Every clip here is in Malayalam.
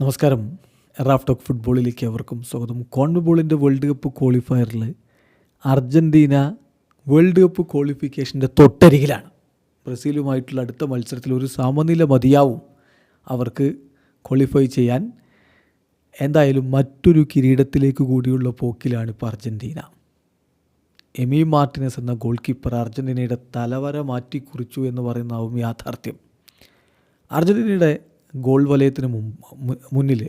നമസ്കാരം. റാഫ് ടോക്ക് ഫുട്ബോളിലേക്ക് അവർക്കും സ്വാഗതം. കോൺബോളിന്റെ വേൾഡ് കപ്പ് ക്വാളിഫയറിൽ അർജന്റീന വേൾഡ് കപ്പ് ക്വാളിഫിക്കേഷന്റെ തൊട്ടരികിലാണ്. ബ്രസീലുമായിട്ടുള്ള അടുത്ത മത്സരത്തിൽ ഒരു സമനില മതിയാവും അവർക്ക് ക്വാളിഫൈ ചെയ്യാൻ. എന്തായാലും മറ്റൊരു കിരീടത്തിലേക്ക് കൂടിയുള്ള പോക്കിലാണ് ഇപ്പോൾ അർജന്റീന എമി മാർട്ടിനസ് എന്ന ഗോൾ കീപ്പർ അർജന്റീനയുടെ തലവര മാറ്റിക്കുറിച്ചു എന്ന് പറയുന്നതാവും യാഥാർത്ഥ്യം. അർജന്റീനയുടെ ഗോൾ വലയത്തിന് മുന്നിൽ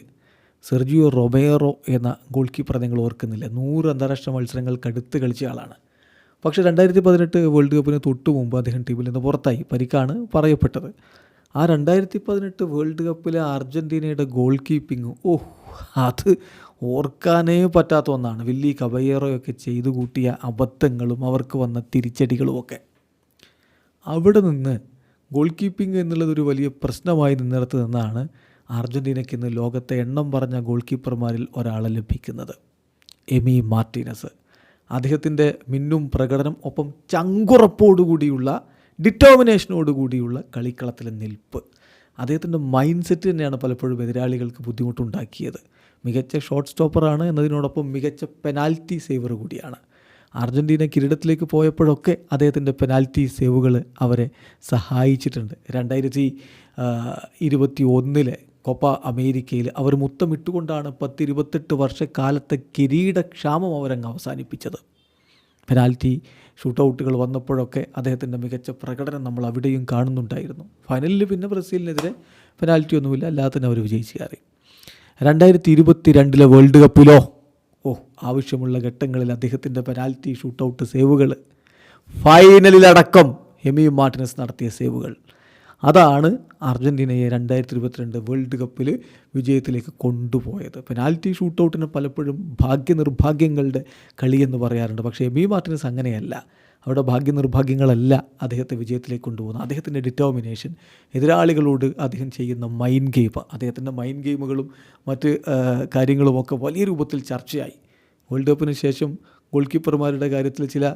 സെർജിയോ റൊബേറോ എന്ന ഗോൾ കീപ്പറെ നിങ്ങൾ ഓർക്കുന്നില്ല? നൂറ് അന്താരാഷ്ട്ര മത്സരങ്ങൾ കടുത്ത് കളിച്ച ആളാണ്. പക്ഷേ രണ്ടായിരത്തി പതിനെട്ട് വേൾഡ് കപ്പിന് തൊട്ടു മുമ്പ് അദ്ദേഹം ടീമിൽ നിന്ന് പുറത്തായി. പരിക്കാണ് പറയപ്പെട്ടത്. ആ രണ്ടായിരത്തി പതിനെട്ട് വേൾഡ് കപ്പിലെ അർജന്റീനയുടെ ഗോൾ കീപ്പിംഗ് ഓ അത് ഓർക്കാനേ പറ്റാത്ത ഒന്നാണ്. വില്ലി കബയ്യറോയൊക്കെ ചെയ്തു കൂട്ടിയ അബദ്ധങ്ങളും അവർക്ക് വന്ന തിരിച്ചടികളുമൊക്കെ. അവിടെ നിന്ന് ഗോൾ കീപ്പിംഗ് എന്നുള്ളത് ഒരു വലിയ പ്രശ്നമായി നിന്നിടത്ത് നിന്നാണ് അർജന്റീനയ്ക്ക് ഇന്ന് ലോകത്തെ എണ്ണം പറഞ്ഞ ഗോൾ കീപ്പർമാരിൽ ഒരാളെ ലഭിക്കുന്നത്. Emi Martinez. അദ്ദേഹത്തിന്റെ മിന്നും പ്രകടനം ഒപ്പം ചങ്കുറപ്പോടുകൂടിയുള്ള ഡിറ്റർമിനേഷനോടുകൂടിയുള്ള കളിക്കളത്തിലെ നിൽപ്പ്. അദ്ദേഹത്തിന്റെ മൈൻഡ് സെറ്റ് തന്നെയാണ് പലപ്പോഴും എതിരാളികൾക്ക് ബുദ്ധിമുട്ടുണ്ടാക്കിയത്. മികച്ച ഷോർട്ട് സ്റ്റോപ്പറാണ് എന്നതിനോടൊപ്പം മികച്ച പെനാൽറ്റി സേവർ കൂടിയാണ്. അർജന്റീന കിരീടത്തിലേക്ക് പോയപ്പോഴൊക്കെ അദ്ദേഹത്തിന്റെ പെനാൽറ്റി സേവുകൾ അവരെ സഹായിച്ചിട്ടുണ്ട്. രണ്ടായിരത്തി ഇരുപത്തി ഒന്നിലെ കൊപ്പ അമേരിക്കയിൽ അവർ മുത്തമിട്ടുകൊണ്ടാണ് പത്തിരുപത്തെട്ട് വർഷക്കാലത്തെ കിരീടക്ഷാമം അവരങ്ങ് അവസാനിപ്പിച്ചത്. പെനാൽറ്റി ഷൂട്ടൗട്ടുകൾ വന്നപ്പോഴൊക്കെ അദ്ദേഹത്തിന്റെ മികച്ച പ്രകടനം നമ്മൾ അവിടെയും കാണുന്നുണ്ടായിരുന്നു. ഫൈനലിൽ പിന്നെ ബ്രസീലിനെതിരെ പെനാൽറ്റി ഒന്നുമില്ല അല്ലാതെ തന്നെ അവർ വിജയിച്ചു കയറി. രണ്ടായിരത്തി ഇരുപത്തി രണ്ടിലെ വേൾഡ് കപ്പിലോ ഓ ആവശ്യമുള്ള ഘട്ടങ്ങളിൽ അദ്ദേഹത്തിന്റെ പെനാൽറ്റി ഷൂട്ടൗട്ട് സേവുകൾ. ഫൈനലിലടക്കം എമി മാർട്ടിനസ് നടത്തിയ സേവുകൾ. അതാണ് അർജന്റീനയെ രണ്ടായിരത്തി ഇരുപത്തിരണ്ട് വേൾഡ് കപ്പിൽ വിജയത്തിലേക്ക് കൊണ്ടുപോയത്. പെനാൽറ്റി ഷൂട്ടൗട്ടിന് പലപ്പോഴും ഭാഗ്യനിർഭാഗ്യങ്ങളുടെ കളിയെന്ന് പറയാറുണ്ട്. പക്ഷേ എമി മാർട്ടിനസ് അങ്ങനെയല്ല. അവിടെ ഭാഗ്യനിർഭാഗ്യങ്ങളല്ല അദ്ദേഹത്തെ വിജയത്തിലേക്ക് കൊണ്ടുപോകുന്നത്. അദ്ദേഹത്തിന്റെ ഡിറ്റർമിനേഷൻ എതിരാളികളോട് അദ്ദേഹം ചെയ്യുന്ന മൈൻഡ് ഗെയിം അദ്ദേഹത്തിന്റെ മൈൻഡ് ഗെയിമുകളും മറ്റ് കാര്യങ്ങളുമൊക്കെ വലിയ രൂപത്തിൽ ചർച്ചയായി. വേൾഡ് കപ്പിന് ശേഷം ഗോൾ കീപ്പർമാരുടെ കാര്യത്തിൽ ചില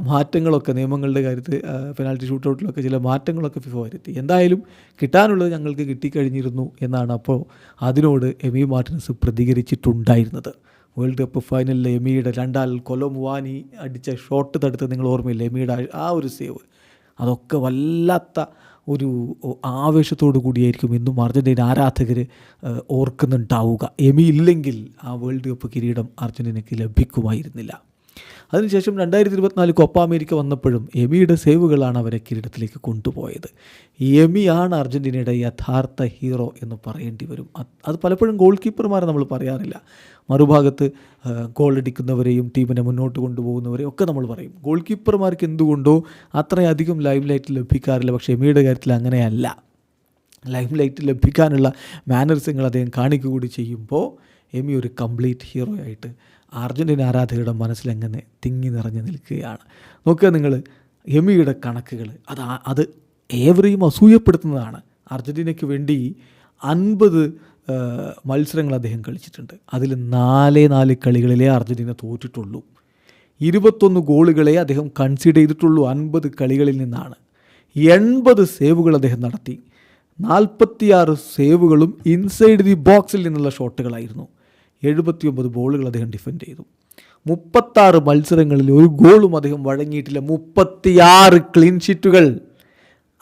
മാറ്റങ്ങളൊക്കെ നിയമങ്ങളുടെ കാര്യത്തിൽ പെനാൽറ്റി ഷൂട്ടൗട്ടിലൊക്കെ ചില മാറ്റങ്ങളൊക്കെ ഫിഫ വരുത്തി. എന്തായാലും കിട്ടാനുള്ളത് ഞങ്ങൾക്ക് കിട്ടിക്കഴിഞ്ഞിരുന്നു എന്നാണ് അപ്പോൾ അതിനോട് എമി മാർട്ടിനസ് പ്രതികരിച്ചിട്ടുണ്ടായിരുന്നത്. വേൾഡ് കപ്പ് ഫൈനലിൽ എമിയുടെ രണ്ടാൽ കൊലമുവാനി അടിച്ച ഷോട്ട് തടുത്ത് നിങ്ങൾ ഓർമ്മയില്ല? എമിയുടെ ആ ഒരു സേവ് അതൊക്കെ വല്ലാത്ത ഒരു ആവേശത്തോടു കൂടിയായിരിക്കും ഇന്നും അർജന്റീന ആരാധകർ ഓർക്കുന്നുണ്ടാവുക. എമി ഇല്ലെങ്കിൽ ആ വേൾഡ് കപ്പ് കിരീടം അർജന്റീനയ്ക്ക് ലഭിക്കുമായിരുന്നില്ല. അതിനുശേഷം രണ്ടായിരത്തി ഇരുപത്തിനാല് കൊപ്പ അമേരിക്ക വന്നപ്പോഴും എമിയുടെ സേവുകളാണ് അവരെ കിരീടത്തിലേക്ക് കൊണ്ടുപോയത്. എമിയാണ് അർജന്റീനയുടെ യഥാർത്ഥ ഹീറോ എന്ന് പറയേണ്ടി വരും. അത് പലപ്പോഴും ഗോൾ കീപ്പർമാരെ നമ്മൾ പറയാറില്ല. മറുഭാഗത്ത് ഗോൾ അടിക്കുന്നവരെയും ടീമിനെ മുന്നോട്ട് കൊണ്ടുപോകുന്നവരെയും ഒക്കെ നമ്മൾ പറയും. ഗോൾ കീപ്പർമാർക്ക് എന്തുകൊണ്ടോ അത്രയധികം ലൈവ് ലൈറ്റ് ലഭിക്കാറില്ല. പക്ഷേ എമിയുടെ കാര്യത്തിൽ അങ്ങനെയല്ല ലൈഫ് ലൈറ്റ് ലഭിക്കാനുള്ള മാനേഴ്സുകൾ അദ്ദേഹം കാണിക്കുക കൂടി ചെയ്യുമ്പോൾ എമി ഒരു കംപ്ലീറ്റ് ഹീറോ ആയിട്ട് അർജന്റീന ആരാധകരുടെ മനസ്സിലെങ്ങനെ തിങ്ങി നിറഞ്ഞു നിൽക്കുകയാണ്. നോക്കുക നിങ്ങൾ എമിയുടെ കണക്കുകൾ. അത് അത് ഏവരെയും അസൂയപ്പെടുത്തുന്നതാണ്. അർജന്റീനയ്ക്ക് വേണ്ടി അൻപത് മത്സരങ്ങൾ അദ്ദേഹം കളിച്ചിട്ടുണ്ട്. അതിൽ നാലേ നാല് കളികളിലേ അർജന്റീന തോറ്റിട്ടുള്ളൂ. ഇരുപത്തൊന്ന് ഗോളുകളെ അദ്ദേഹം കൺസിഡർ ചെയ്തിട്ടുള്ളൂ അൻപത് കളികളിൽ നിന്നാണ്. എൺപത് സേവുകൾ അദ്ദേഹം നടത്തി. നാൽപ്പത്തിയാറ് സേവുകളും ഇൻസൈഡ് ദി ബോക്സിൽ നിന്നുള്ള ഷോട്ടുകളായിരുന്നു എഴുപത്തിയൊമ്പത് ബോളുകൾ അദ്ദേഹം ഡിഫെൻഡ് ചെയ്തു. മുപ്പത്താറ് മത്സരങ്ങളിൽ ഒരു ഗോളും അദ്ദേഹം വഴങ്ങിയിട്ടില്ല. മുപ്പത്തിയാറ് ക്ലീൻ ഷീറ്റുകൾ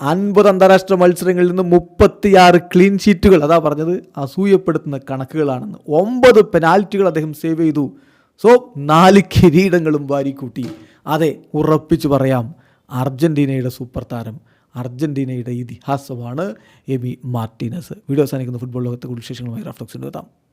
അൻപത് അന്താരാഷ്ട്ര മത്സരങ്ങളിൽ നിന്ന് മുപ്പത്തിയാറ് ക്ലീൻ ഷീറ്റുകൾ അതാ പറഞ്ഞത് അസൂയപ്പെടുത്തുന്ന കണക്കുകളാണെന്ന്. ഒമ്പത് പെനാൽറ്റികൾ അദ്ദേഹം സേവ് ചെയ്തു. സോ നാല് കിരീടങ്ങളും വാരിക്കൂട്ടി. അതെ ഉറപ്പിച്ചു പറയാം അർജന്റീനയുടെ സൂപ്പർ താരം അർജന്റീനയുടെ ഇതിഹാസമാണ് എബി മാർട്ടീനസ്. വീഡിയോ അവസാനിക്കുന്ന. ഫുട്ബോൾ ലോകത്തെ കൂടുതൽ വിശേഷങ്ങളുമായി റഫ്ലക്സിന്റെ എത്താം